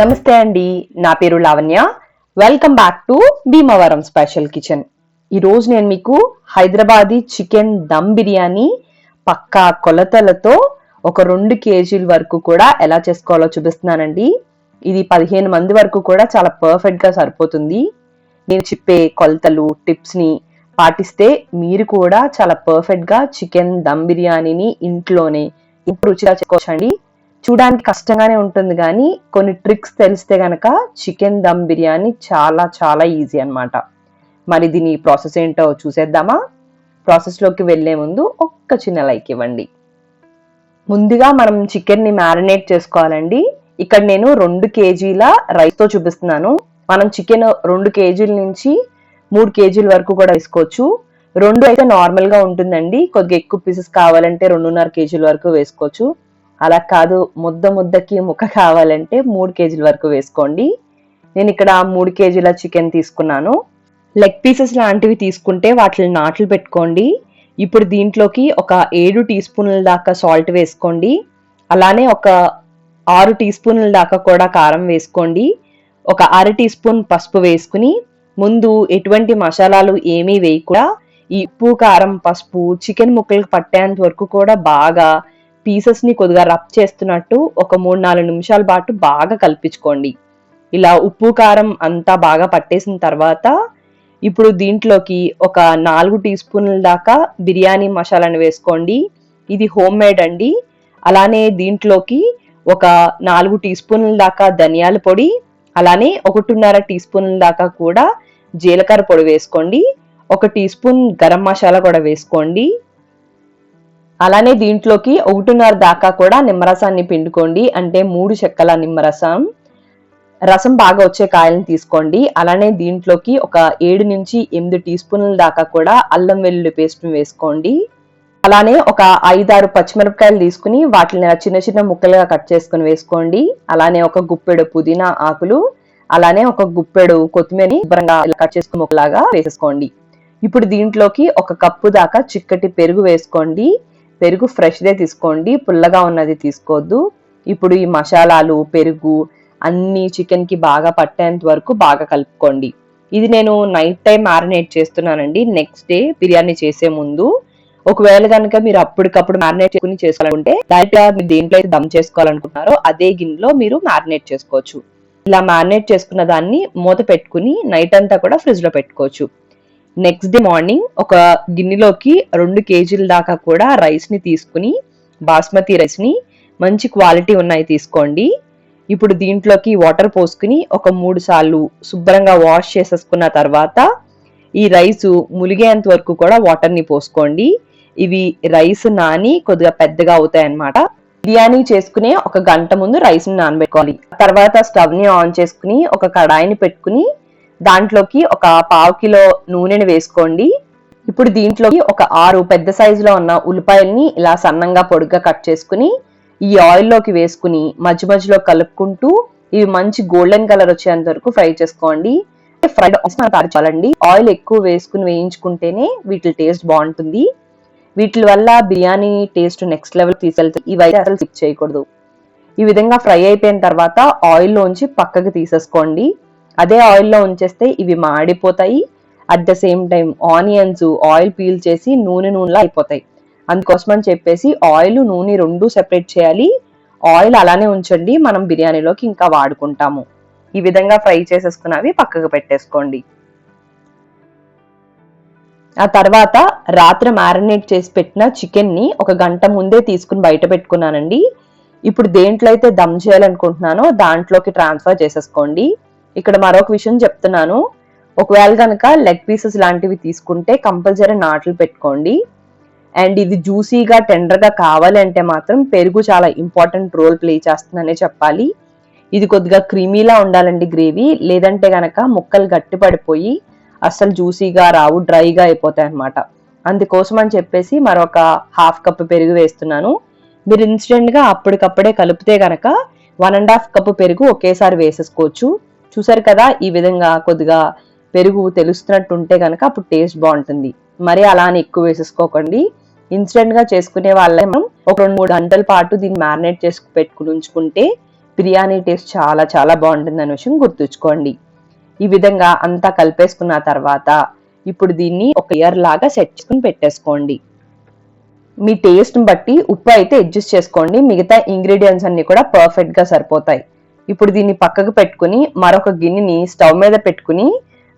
నమస్తే అండి. నా పేరు Lavanya. Welcome back to Bhimavaram special kitchen ఈరోజు నేను మీకు హైదరాబాదీ చికెన్ దమ్ బిర్యానీ పక్కా కొలతలతో ఒక రెండు కేజీల వరకు కూడా ఎలా చేసుకోవాలో చూపిస్తున్నానండి. ఇది పదిహేను మంది వరకు కూడా చాలా పర్ఫెక్ట్గా సరిపోతుంది. నేను చెప్పే కొలతలు టిప్స్ని పాటిస్తే మీరు కూడా చాలా పర్ఫెక్ట్గా చికెన్ దమ్ బిర్యానీని ఇంట్లోనే ఇప్పుడు రుచిగా చేసుకోవచ్చండి. చూడడానికి కష్టంగానే ఉంటుంది కానీ కొన్ని ట్రిక్స్ తెలిస్తే కనుక చికెన్ దమ్ బిర్యానీ చాలా చాలా ఈజీ అనమాట మరి దీని ప్రాసెస్ ఏంటో చూసేద్దామా? ప్రాసెస్లోకి వెళ్ళే ముందు ఒక్క చిన్న లైక్ ఇవ్వండి. ముందుగా మనం చికెన్ని మ్యారినేట్ చేసుకోవాలండి. ఇక్కడ నేను రెండు కేజీల రైస్తో చూపిస్తున్నాను. మనం చికెన్ రెండు కేజీల నుంచి మూడు కేజీల వరకు కూడా వేసుకోవచ్చు. రెండు అయితే నార్మల్గా ఉంటుందండి. కొద్దిగా ఎక్కువ పీసెస్ కావాలంటే రెండున్నర కేజీల వరకు వేసుకోవచ్చు. అలా కాదు ముద్ద ముద్దకి ముక్క కావాలంటే మూడు కేజీల వరకు వేసుకోండి. నేను ఇక్కడ మూడు కేజీల చికెన్ తీసుకున్నాను. లెగ్ పీసెస్ లాంటివి తీసుకుంటే వాటిని నాట్లు పెట్టుకోండి. ఇప్పుడు దీంట్లోకి ఒక ఏడు టీ స్పూన్ల దాకా సాల్ట్ వేసుకోండి. అలానే ఒక ఆరు టీ స్పూన్ల దాకా కూడా కారం వేసుకోండి. ఒక అర టీ స్పూన్ పసుపు వేసుకుని ముందు ఎటువంటి మసాలాలు ఏమీ వేయకుండా ఈ ఉప్పు కారం పసుపు చికెన్ ముక్కలకు పట్టేంత వరకు కూడా బాగా పీసెస్ని కొద్దిగా రబ్ చేస్తున్నట్టు ఒక మూడు నాలుగు నిమిషాల పాటు బాగా కల్పించుకోండి. ఇలా ఉప్పు కారం అంతా బాగా పట్టేసిన తర్వాత ఇప్పుడు దీంట్లోకి ఒక నాలుగు టీ స్పూన్ల దాకా బిర్యానీ మసాలాను వేసుకోండి. ఇది హోమ్ మేడ్ అండి. అలానే దీంట్లోకి ఒక నాలుగు టీ స్పూన్ల దాకా ధనియాల పొడి అలానే ఒకటిన్నర టీ స్పూన్ల దాకా కూడా జీలకర్ర పొడి వేసుకోండి. ఒక టీ స్పూన్ గరం మసాలా కూడా వేసుకోండి. అలానే దీంట్లోకి ఒకటిన్నర దాకా కూడా నిమ్మరసాన్ని పిండుకోండి. అంటే మూడు చెక్కల నిమ్మరసం. రసం బాగా వచ్చే కాయలను తీసుకోండి. అలానే దీంట్లోకి ఒక ఏడు నుంచి ఎనిమిది టీ స్పూన్ల దాకా కూడా అల్లం వెల్లుల్లి పేస్ట్ని వేసుకోండి. అలానే ఒక ఐదారు పచ్చిమిరపకాయలు తీసుకుని వాటిని చిన్న చిన్న ముక్కలుగా కట్ చేసుకుని వేసుకోండి. అలానే ఒక గుప్పెడు పుదీనా ఆకులు అలానే ఒక గుప్పెడు కొత్తిమీరని శుభ్రంగా ఇలా కట్ చేసుకుని ముక్కలాగా వేసేసుకోండి. ఇప్పుడు దీంట్లోకి ఒక కప్పు దాకా చిక్కటి పెరుగు వేసుకోండి. పెరుగు ఫ్రెష్దే తీసుకోండి పుల్లగా ఉన్నది తీసుకోవద్దు ఇప్పుడు ఈ మసాలాలు పెరుగు అన్ని చికెన్కి బాగా పట్టేంత వరకు బాగా కలుపుకోండి. ఇది నేను నైట్ టైం మ్యారినేట్ చేస్తున్నానండి. నెక్స్ట్ డే బిర్యానీ చేసే ముందు ఒకవేళ కనుక మీరు అప్పటికప్పుడు మ్యారినేట్ చేసుకుని చేసుకోవాలనుకుంటే డైరెక్ట్గా మీరు దేంట్లో అయితే దమ్ చేసుకోవాలనుకుంటున్నారో అదే గిన్నెలో మీరు మ్యారినేట్ చేసుకోవచ్చు. ఇలా మ్యారినేట్ చేసుకున్న దాన్ని మూత పెట్టుకుని నైట్ అంతా కూడా ఫ్రిడ్జ్లో పెట్టుకోవచ్చు. నెక్స్ట్ డే మార్నింగ్ ఒక గిన్నెలోకి రెండు కేజీల దాకా కూడా రైస్ని తీసుకుని బాస్మతి రైస్ని మంచి క్వాలిటీ ఉన్నాయి తీసుకోండి. ఇప్పుడు దీంట్లోకి వాటర్ పోసుకుని ఒక మూడు సార్లు శుభ్రంగా వాష్ చేసేసుకున్న తర్వాత ఈ రైస్ ములిగేంత వరకు కూడా వాటర్ని పోసుకోండి. ఇవి రైస్ నాని కొద్దిగా పెద్దగా అవుతాయి అన్నమాట బిర్యానీ చేసుకునే ఒక గంట ముందు రైస్ని నానబెట్టుకోవాలి. తర్వాత స్టవ్ని ఆన్ చేసుకుని ఒక కడాయిని పెట్టుకుని దాంట్లోకి ఒక పావు కిలో నూనెని వేసుకోండి. ఇప్పుడు దీంట్లోకి ఒక ఆరు పెద్ద సైజులో ఉన్న ఉల్లిపాయల్ని ఇలా సన్నంగా పొడుగ్గా కట్ చేసుకుని ఈ ఆయిల్లోకి వేసుకుని మధ్య మధ్యలో కలుపుకుంటూ ఇవి మంచి గోల్డెన్ కలర్ వచ్చేంత వరకు ఫ్రై చేసుకోండి. ఫ్రైడ్ చాలండి. ఆయిల్ ఎక్కువ వేసుకుని వేయించుకుంటేనే వీటి టేస్ట్ బాగుంటుంది. వీటి వల్ల బిర్యానీ టేస్ట్ నెక్స్ట్ లెవెల్ తీసుకెళ్తుంది ఇవైతే అసలు స్కిప్ చేయకూడదు. ఈ విధంగా ఫ్రై అయిపోయిన తర్వాత ఆయిల్లోంచి పక్కకి తీసేసుకోండి. అదే ఆయిల్లో ఉంచేస్తే ఇవి మాడిపోతాయి. At the same time onions oil peel చేసి నూనె నూనెలా అయిపోతాయి. అందుకోసం అని చెప్పేసి ఆయిల్ నూనె రెండు సెపరేట్ చేయాలి. ఆయిల్ అలానే ఉంచండి. మనం బిర్యానీలోకి ఇంకా వాడుకుంటాము. ఈ విధంగా ఫ్రై చేసేసుకున్నవి పక్కకు పెట్టేసుకోండి. ఆ తర్వాత రాత్రి మ్యారినేట్ చేసి పెట్టిన చికెన్ని ఒక గంట ముందే తీసుకుని బయట పెట్టుకున్నానండి. ఇప్పుడు దేంట్లో అయితే దమ్ చేయాలనుకుంటున్నానో దాంట్లోకి ట్రాన్స్ఫర్ చేసేసుకోండి. ఇక్కడ మరొక విషయం చెప్తున్నాను. ఒకవేళ కనుక లెగ్ పీసెస్ లాంటివి తీసుకుంటే కంపల్సరీ నాట్లు పెట్టుకోండి. అండ్ ఇది జ్యూసీగా టెండర్గా కావాలంటే మాత్రం పెరుగు చాలా ఇంపార్టెంట్ రోల్ ప్లే చేస్తుందనే చెప్పాలి. ఇది కొద్దిగా క్రీమీలా ఉండాలండి గ్రేవీ లేదంటే గనక ముక్కలు గట్టి పడిపోయి అస్సలు జ్యూసీగా రావు డ్రైగా అయిపోతాయి అనమాట అందుకోసం అని చెప్పేసి మరొక హాఫ్ కప్ పెరుగు వేస్తున్నాను. మీరు ఇన్స్టెంట్గా అప్పటికప్పుడే కలిపితే గనక వన్ అండ్ హాఫ్ కప్ పెరుగు ఒకేసారి వేసేసుకోవచ్చు. చూసారు కదా ఈ విధంగా కొద్దిగా పెరుగు తెలుస్తున్నట్టు ఉంటే కనుక అప్పుడు టేస్ట్ బాగుంటుంది. మరి అలానే ఎక్కువ వేసేసుకోకండి. ఇన్స్టెంట్గా చేసుకునే వాళ్ళే మనం. ఒక రెండు మూడు గంటల పాటు దీన్ని మ్యారినేట్ చేసి పెట్టుకుని ఉంచుకుంటే బిర్యానీ టేస్ట్ చాలా చాలా బాగుంటుంది అనే విషయం గుర్తుంచుకోండి. ఈ విధంగా అంతా కలిపేసుకున్న తర్వాత ఇప్పుడు దీన్ని ఒక ఇయర్ లాగా సెట్ చేసుకుని పెట్టేసుకోండి. మీ టేస్ట్ని బట్టి ఉప్పు అయితే అడ్జస్ట్ చేసుకోండి. మిగతా ఇంగ్రీడియంట్స్ అన్ని కూడా పర్ఫెక్ట్గా సరిపోతాయి. ఇప్పుడు దీన్ని పక్కకు పెట్టుకుని మరొక గిన్నెని స్టవ్ మీద పెట్టుకుని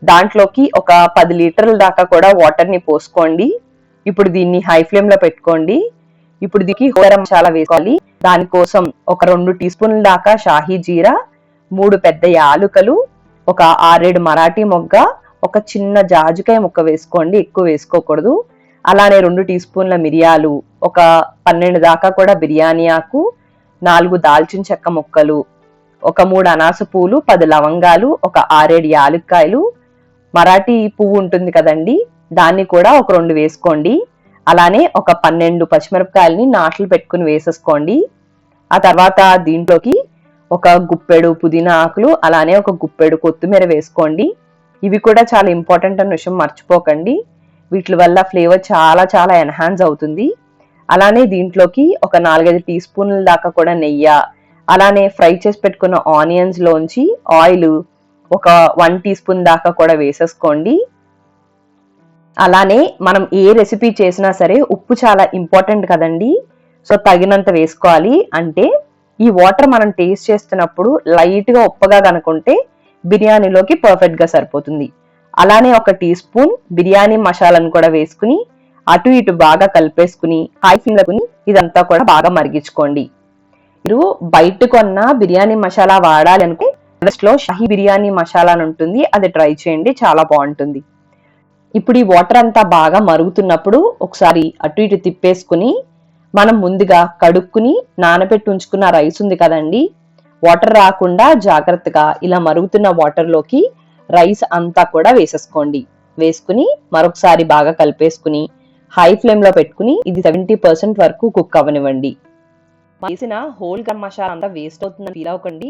దాంట్లోకి ఒక పది లీటర్ల దాకా కూడా వాటర్ని పోసుకోండి. ఇప్పుడు దీన్ని హై ఫ్లేమ్లో పెట్టుకోండి. ఇప్పుడు దీనికి గరం మసాలా వేసుకోవాలి. దానికోసం ఒక రెండు టీ స్పూన్ల దాకా షాహీ జీరా మూడు పెద్ద యాలుకలు ఒక ఆరేడు మరాఠీ మొగ్గ ఒక చిన్న జాజికాయ ముక్క వేసుకోండి. ఎక్కువ వేసుకోకూడదు. అలానే రెండు టీ స్పూన్ల మిరియాలు ఒక పన్నెండు దాకా కూడా బిర్యానీ ఆకు నాలుగు దాల్చిన చెక్క ముక్కలు ఒక మూడు అనాస పూలు పది లవంగాలు ఒక ఆరేడు యాలుక్కాయలు. మరాఠీ పువ్వు ఉంటుంది కదండి దాన్ని కూడా ఒక రెండు వేసుకోండి. అలానే ఒక పన్నెండు పచ్చిమిరపకాయలని నాట్లు పెట్టుకుని వేసేసుకోండి. ఆ తర్వాత దీంట్లోకి ఒక గుప్పెడు పుదీనా ఆకులు అలానే ఒక గుప్పెడు కొత్తిమీర వేసుకోండి. ఇవి కూడా చాలా ఇంపార్టెంట్ అన్న విషయం మర్చిపోకండి. వీటి వల్ల ఫ్లేవర్ చాలా చాలా ఎన్హాన్స్ అవుతుంది. అలానే దీంట్లోకి ఒక నాలుగైదు టీ స్పూన్ల దాకా కూడా నెయ్యి అలానే ఫ్రై చేసి పెట్టుకున్న ఆనియన్స్ లోంచి ఆయిల్ ఒక వన్ టీ స్పూన్ దాకా కూడా వేసేసుకోండి. అలానే మనం ఏ రెసిపీ చేసినా సరే ఉప్పు చాలా ఇంపార్టెంట్ కదండి. సో తగినంత వేసుకోవాలి. అంటే ఈ వాటర్ మనం టేస్ట్ చేస్తున్నప్పుడు లైట్గా ఉప్పగా కనుకుంటే బిర్యానీలోకి పర్ఫెక్ట్గా సరిపోతుంది. అలానే ఒక టీ స్పూన్ బిర్యానీ మసాలాను కూడా వేసుకుని అటు ఇటు బాగా కలిపేసుకుని హై ఫ్లేమ్ ఇదంతా కూడా బాగా మరిగించుకోండి. మీరు బయట కొన్న బిర్యానీ మసాలా వాడాలి అనుకుంటే లో షాహీ బిర్యానీ మసాలా అని ఉంటుంది అది ట్రై చేయండి చాలా బాగుంటుంది. ఇప్పుడు ఈ వాటర్ అంతా బాగా మరుగుతున్నప్పుడు ఒకసారి అటు ఇటు తిప్పేసుకుని మనం ముందుగా కడుక్కుని నానబెట్టి ఉంచుకున్న రైస్ ఉంది కదండి వాటర్ రాకుండా జాగ్రత్తగా ఇలా మరుగుతున్న వాటర్లోకి రైస్ అంతా కూడా వేసేసుకోండి. వేసుకుని మరొకసారి బాగా కలిపేసుకుని హై ఫ్లేమ్లో పెట్టుకుని ఇది సెవెంటీ పర్సెంట్ వరకు కుక్ అవ్వనివ్వండి. వేసిన హోల్ గరం మసాలా అంతా వేస్ట్ అవుతుందని ఫీల్ అవ్వకండి.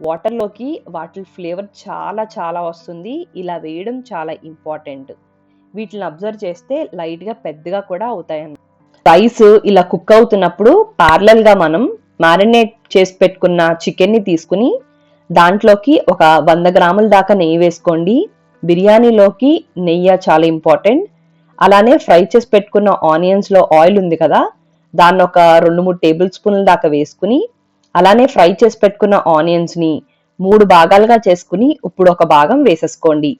వాటర్లోకి వాటి ఫ్లేవర్ చాలా చాలా వస్తుంది. ఇలా వేయడం చాలా ఇంపార్టెంట్ వీటిని అబ్జర్వ్ చేస్తే లైట్గా పెద్దగా కూడా అవుతాయి రైస్ ఇలా కుక్ అవుతున్నప్పుడు పార్లల్గా మనం మ్యారినేట్ చేసి పెట్టుకున్న చికెన్ని తీసుకుని దాంట్లోకి ఒక వంద గ్రాముల దాకా నెయ్యి వేసుకోండి. బిర్యానీలోకి నెయ్యి చాలా ఇంపార్టెంట్ అలానే ఫ్రై చేసి పెట్టుకున్న ఆనియన్స్లో ఆయిల్ ఉంది కదా దాన్ని ఒక రెండు మూడు టేబుల్ స్పూన్ల దాకా వేసుకుని అలానే ఫ్రై చేసి పెట్టుకున్న ఆనియన్స్ని మూడు భాగాలుగా చేసుకుని ఇప్పుడు ఒక భాగం వేసేసుకోండి.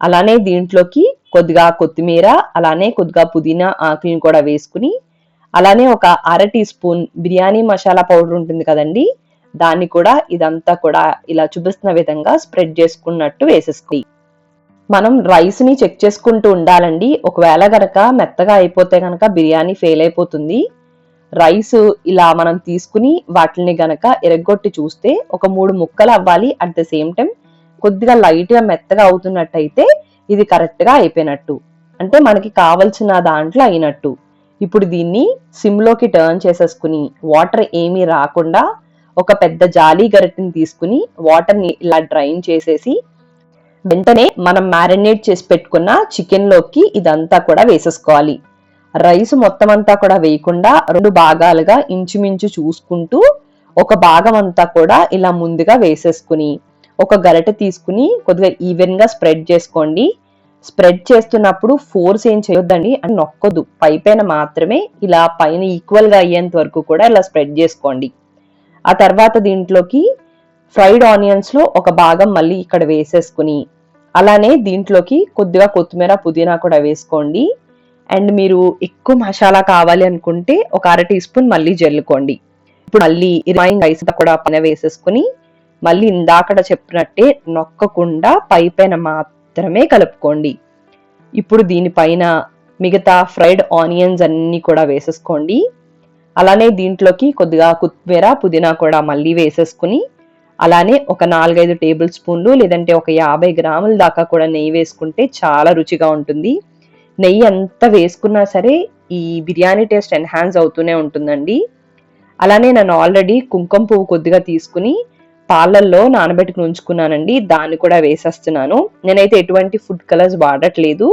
అలానే దీంట్లోకి కొద్దిగా కొత్తిమీర అలానే కొద్దిగా పుదీనా ఆకులను కూడా వేసుకుని అలానే ఒక అర teaspoon biryani masala powder ఉంటుంది కదండి దాన్ని కూడా ఇదంతా కూడా ఇలా చూపిస్తున్న విధంగా స్ప్రెడ్ చేసుకున్నట్టు వేసేసుకోండి. మనం రైస్ని చెక్ చేసుకుంటూ ఉండాలండి ఒకవేళ గనక మెత్తగా అయిపోతే గనక బిర్యానీ ఫెయిల్ అయిపోతుంది. రైస్ ఇలా మనం తీసుకుని వాటిని గనక ఎరగొట్టి చూస్తే ఒక మూడు ముక్కలు అవ్వాలి. అట్ ద సేమ్ టైం కొద్దిగా లైట్గా మెత్తగా అవుతున్నట్టయితే ఇది కరెక్ట్గా అయిపోయినట్టు. అంటే మనకి కావలసిన దాంట్లో అయినట్టు. ఇప్పుడు దీన్ని సిమ్లోకి టర్న్ చేసేసుకుని వాటర్ ఏమీ రాకుండా ఒక పెద్ద జాలి గరిటెని తీసుకుని వాటర్ని ఇలా డ్రైన్ చేసేసి వెంటనే మనం మ్యారినేట్ చేసి పెట్టుకున్న చికెన్లోకి ఇదంతా కూడా వేసేసుకోవాలి. రైస్ మొత్తం అంతా కూడా వేయకుండా రెండు భాగాలుగా ఇంచుమించు చూసుకుంటూ ఒక భాగం అంతా కూడా ఇలా ముందుగా వేసేసుకుని ఒక గరిటె తీసుకుని కొద్దిగా ఈవెన్గా స్ప్రెడ్ చేసుకోండి. స్ప్రెడ్ చేస్తున్నప్పుడు ఫోర్స్ ఏం చేయొద్దండి అని నొక్కొద్దు పైపైన మాత్రమే ఇలా పైన ఈక్వల్గా అయ్యేంత వరకు కూడా ఇలా స్ప్రెడ్ చేసుకోండి. ఆ తర్వాత దీంట్లోకి ఫ్రైడ్ ఆనియన్స్లో ఒక భాగం మళ్ళీ ఇక్కడ వేసేసుకుని అలానే దీంట్లోకి కొద్దిగా కొత్తిమీర పుదీనా కూడా వేసుకోండి. అండ్ మీరు ఎక్కువ మసాలా కావాలి అనుకుంటే ఒక అర టీ స్పూన్ మళ్ళీ జల్లుకోండి. ఇప్పుడు మళ్ళీ రిమైన్ రైస్ కూడా పైన వేసేసుకుని మళ్ళీ ఇందాకడ చెప్పినట్టే నొక్కకుండా పై పైన మాత్రమే కలుపుకోండి. ఇప్పుడు దీనిపైన మిగతా ఫ్రైడ్ ఆనియన్స్ అన్నీ కూడా వేసేసుకోండి. అలానే దీంట్లోకి కొద్దిగా కొత్తిమీర పుదీనా కూడా మళ్ళీ వేసేసుకుని అలానే ఒక నాలుగైదు టేబుల్ స్పూన్లు లేదంటే ఒక యాభై గ్రాముల దాకా కూడా నెయ్యి వేసుకుంటే చాలా రుచిగా ఉంటుంది. నెయ్యి ఎంత వేసుకున్నా సరే ఈ బిర్యానీ టేస్ట్ ఎన్హాన్స్ అవుతూనే ఉంటుందండి. అలానే నేను ఆల్రెడీ కుంకుమ పువ్వు కొద్దిగా తీసుకుని పాలల్లో నానబెట్టుకుని ఉంచుకున్నానండి. దాన్ని కూడా వేసేస్తున్నాను. నేనైతే ఎటువంటి ఫుడ్ కలర్స్ వాడట్లేదు.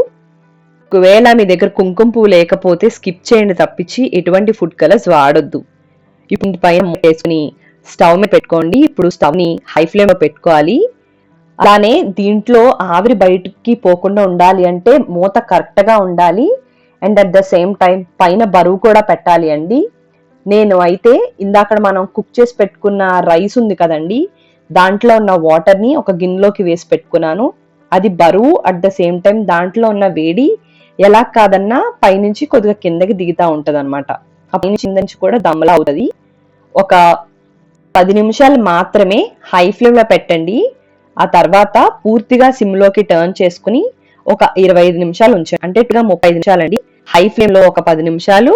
ఒకవేళ మీ దగ్గర కుంకుమ పువ్వు లేకపోతే స్కిప్ చేయండి తప్పించి ఎటువంటి ఫుడ్ కలర్స్ వాడొద్దు. ఇప్పుడు పైన వేసుకుని స్టవ్ మీద పెట్టుకోండి. ఇప్పుడు స్టవ్ని హై ఫ్లేమ్లో పెట్టుకోవాలి. అలానే దీంట్లో ఆవిరి బయటికి పోకుండా ఉండాలి అంటే మూత కరెక్ట్గా ఉండాలి. And at the same time పైన బరువు కూడా పెట్టాలి అండి. నేను అయితే ఇందాక మనం కుక్ చేసి పెట్టుకున్న రైస్ ఉంది కదండి దాంట్లో ఉన్న వాటర్ని ఒక గిన్నెలోకి వేసి పెట్టుకున్నాను. అది బరువు అట్ ద సేమ్ టైం దాంట్లో ఉన్న వేడి ఎలా కాదన్నా పైనుంచి కొద్దిగా కిందకి దిగుతా ఉంటుంది అనమాట పైనుంచి నుంచి కూడా దమ్మలా అవుతుంది. ఒక పది నిమిషాలు మాత్రమే హై ఫ్లేమ్లో పెట్టండి. ఆ తర్వాత పూర్తిగా సిమ్లోకి టర్న్ చేసుకుని ఒక ఇరవై ఐదు నిమిషాలు ఉంచండి. అంటే ఇటుగా ముప్పై ఐదు నిమిషాలండి. హై ఫ్లేమ్లో ఒక పది నిమిషాలు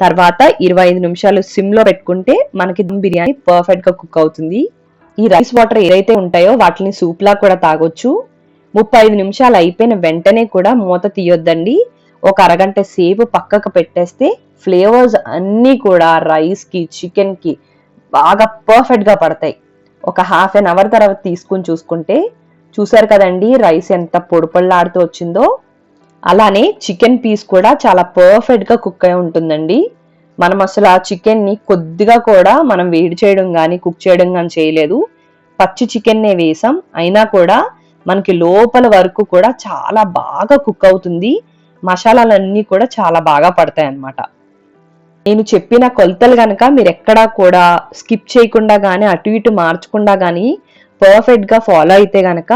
తర్వాత ఇరవై ఐదు నిమిషాలు సిమ్లో పెట్టుకుంటే మనకి దమ్ బిర్యానీ పర్ఫెక్ట్గా కుక్ అవుతుంది. ఈ రైస్ వాటర్ ఏదైతే ఉంటాయో వాటిని సూప్ లా కూడా తాగొచ్చు. ముప్పై ఐదు నిమిషాలు అయిపోయిన వెంటనే కూడా మూత తీయొద్దండి. ఒక అరగంట సేపు పక్కకు పెట్టేస్తే ఫ్లేవర్స్ అన్నీ కూడా రైస్కి చికెన్కి బాగా పర్ఫెక్ట్గా పడతాయి. ఒక హాఫ్ అన్ అవర్ తర్వాత తీసుకుని చూసుకుంటే చూసారు కదండి రైస్ ఎంత పొడి వచ్చిందో? అలానే చికెన్ పీస్ కూడా చాలా పర్ఫెక్ట్గా కుక్ అయి ఉంటుందండి. మనం అసలు ఆ చికెన్ని కొద్దిగా కూడా మనం వేడి చేయడం కానీ కుక్ చేయడం కానీ చేయలేదు. పచ్చి చికెన్నే వేసాం. అయినా కూడా మనకి లోపల వరకు కూడా చాలా బాగా కుక్ అవుతుంది. మసాలాలన్నీ కూడా చాలా బాగా పడతాయి అన్నమాట నేను చెప్పిన కొలతలు కనుక మీరు ఎక్కడా కూడా స్కిప్ చేయకుండా కానీ అటు ఇటు మార్చకుండా కానీ పర్ఫెక్ట్గా ఫాలో అయితే గనక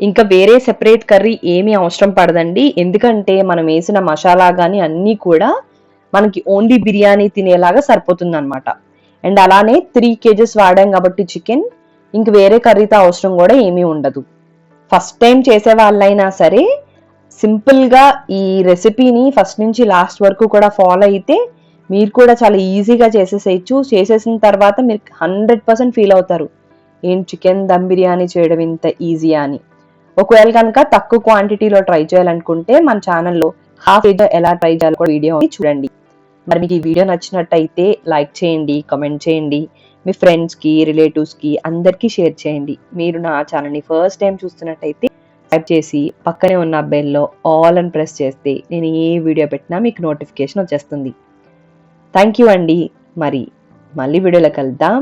ఇంకా వేరే సెపరేట్ కర్రీ ఏమీ అవసరం పడదండి. ఎందుకంటే మనం వేసిన మసాలా కానీ అన్నీ కూడా మనకి ఓన్లీ బిర్యానీ తినేలాగా సరిపోతుంది అనమాట అండ్ అలానే త్రీ కేజెస్ వాడాం కాబట్టి చికెన్ ఇంక వేరే కర్రీతో అవసరం కూడా ఏమీ ఉండదు. ఫస్ట్ టైం చేసే వాళ్ళైనా సరే సింపుల్గా ఈ రెసిపీని ఫస్ట్ నుంచి లాస్ట్ వరకు కూడా ఫాలో అయితే మీరు కూడా చాలా ఈజీగా చేసేసేయచ్చు. చేసేసిన తర్వాత మీరు హండ్రెడ్ పర్సెంట్ ఫీల్ అవుతారు. ఏం చికెన్ దమ్ బిర్యానీ చేయడం ఇంత ఈజీయా అని. ఒకవేళ కనుక తక్కువ క్వాంటిటీలో ట్రై చేయాలనుకుంటే మన ఛానల్లో హాఫ్ కేజీ ఎలా ట్రై చేయాలో కూడా వీడియో ఉంది చూడండి. మరి మీకు ఈ వీడియో నచ్చినట్టయితే లైక్ చేయండి కామెంట్ చేయండి. మీ ఫ్రెండ్స్కి రిలేటివ్స్కి అందరికీ షేర్ చేయండి. మీరు నా ఛానల్ని ఫస్ట్ టైం చూస్తున్నట్టయితే టైప్ చేసి పక్కనే ఉన్న బెల్లో ఆల్ అని ప్రెస్ చేస్తే నేను ఏ వీడియో పెట్టినా మీకు నోటిఫికేషన్ వచ్చేస్తుంది. థ్యాంక్ యూ అండి. మరి మళ్ళీ వీడియోలో కలుద్దాం.